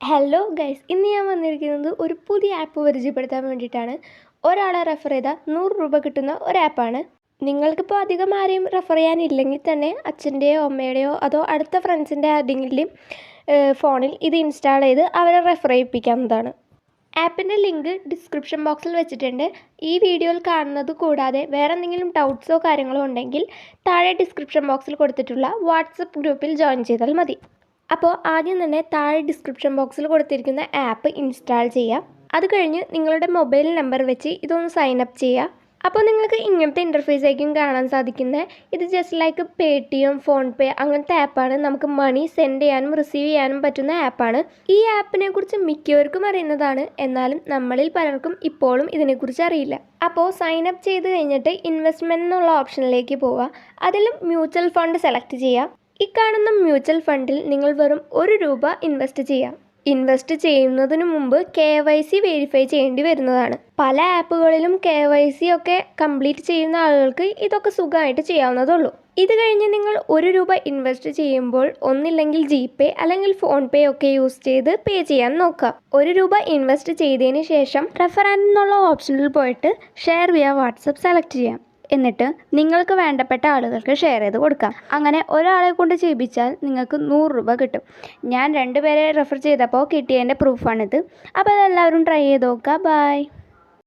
Hello guys ഇന്ന് ഞാൻ വന്നിരിക്കുന്നത് ഒരു പുതിയ ആപ്പ് പരിചയപ്പെടുത്താൻ വേണ്ടിയിട്ടാണ്. ഒരാളെ റെഫർ ചെയ്താൽ നൂറ് രൂപ കിട്ടുന്ന ഒരു ആപ്പാണ് നിങ്ങൾക്കിപ്പോൾ അധികം ആരെയും റെഫർ ചെയ്യാനില്ലെങ്കിൽ തന്നെ അച്ഛന്റെയോ അമ്മയുടെയോ അതോ അടുത്ത ഫ്രണ്ട്സിന്റെ ആരുടെങ്കിലും ഫോണിൽ ഇത് ഇൻസ്റ്റാൾ ചെയ്ത് അവരെ റെഫർ ചെയ്യിപ്പിക്കാവുന്നതാണ്. ആപ്പിന്റെ ലിങ്ക് ഡിസ്ക്രിപ്ഷൻ ബോക്സിൽ വെച്ചിട്ടുണ്ട്. ഈ വീഡിയോയിൽ കാണുന്നത് കൂടാതെ വേറെ എന്തെങ്കിലും ഡൗട്ട്സോ കാര്യങ്ങളോ ഉണ്ടെങ്കിൽ താഴെ ഡിസ്ക്രിപ്ഷൻ ബോക്സിൽ കൊടുത്തിട്ടുള്ള വാട്സപ്പ് ഗ്രൂപ്പിൽ ജോയിൻ ചെയ്താൽ മതി. അപ്പോൾ ആദ്യം തന്നെ താഴെ ഡിസ്ക്രിപ്ഷൻ ബോക്സിൽ കൊടുത്തിരിക്കുന്ന ആപ്പ് ഇൻസ്റ്റാൾ ചെയ്യുക. അത് കഴിഞ്ഞ് നിങ്ങളുടെ മൊബൈൽ നമ്പർ വെച്ച് ഇതൊന്ന് സൈൻ അപ്പ് ചെയ്യുക. അപ്പോൾ നിങ്ങൾക്ക് ഇങ്ങനത്തെ ഇന്റർഫേസ് ആയിരിക്കും കാണാൻ സാധിക്കുന്നത്. ഇത് just like Paytm PhonePe അങ്ങനത്തെ ആപ്പാണ് നമുക്ക് മണി സെൻഡ് ചെയ്യാനും റിസീവ് ചെയ്യാനും പറ്റുന്ന ആപ്പാണ് ഈ ആപ്പിനെ കുറിച്ച് മിക്കവർക്കും അറിയുന്നതാണ്. എന്നാലും നമ്മളിൽ പലർക്കും ഇപ്പോഴും ഇതിനെക്കുറിച്ച് അറിയില്ല. അപ്പോൾ സൈൻ അപ്പ് ചെയ്ത് കഴിഞ്ഞിട്ട് ഇൻവെസ്റ്റ്മെന്റ് എന്നുള്ള ഓപ്ഷനിലേക്ക് പോവുക. അതിലും മ്യൂച്വൽ ഫണ്ട് സെലക്ട് ചെയ്യുക. ഈ കാണുന്ന മ്യൂച്വൽ ഫണ്ടിൽ നിങ്ങൾ വെറും ഒരു രൂപ ഇൻവെസ്റ്റ് ചെയ്യാം. ഇൻവെസ്റ്റ് ചെയ്യുന്നതിന് മുമ്പ് കെ വൈ സി വെരിഫൈ ചെയ്യേണ്ടി വരുന്നതാണ്. പല ആപ്പുകളിലും കെ വൈ സി ഒക്കെ കംപ്ലീറ്റ് ചെയ്യുന്ന ആളുകൾക്ക് ഇതൊക്കെ സുഖമായിട്ട് ചെയ്യാവുന്നതുള്ളൂ ഇത് കഴിഞ്ഞ് നിങ്ങൾ ഒരു രൂപ ഇൻവെസ്റ്റ് ചെയ്യുമ്പോൾ ഒന്നില്ലെങ്കിൽ ജി പേ അല്ലെങ്കിൽ ഫോൺ പേ ഒക്കെ യൂസ് ചെയ്ത് പേ ചെയ്യാൻ നോക്കുക. ഒരു രൂപ ഇൻവെസ്റ്റ് ചെയ്തതിന് ശേഷം റെഫറാൻ എന്നുള്ള ഓപ്ഷനിൽ പോയിട്ട് ഷെയർ വിയ വാട്സപ്പ് സെലക്ട് ചെയ്യാം. എന്നിട്ട് നിങ്ങൾക്ക് വേണ്ടപ്പെട്ട ആളുകൾക്ക് ഷെയർ ചെയ്ത് കൊടുക്കാം. അങ്ങനെ ഒരാളെ കൊണ്ട് ചെയ്യിപ്പിച്ചാൽ നിങ്ങൾക്ക് നൂറ് രൂപ കിട്ടും. ഞാൻ രണ്ടുപേരെ റെഫർ ചെയ്തപ്പോൾ കിട്ടിയതിന്റെ പ്രൂഫാണിത് അപ്പോൾ അതെല്ലാവരും ട്രൈ ചെയ്ത് നോക്കുക. ബൈ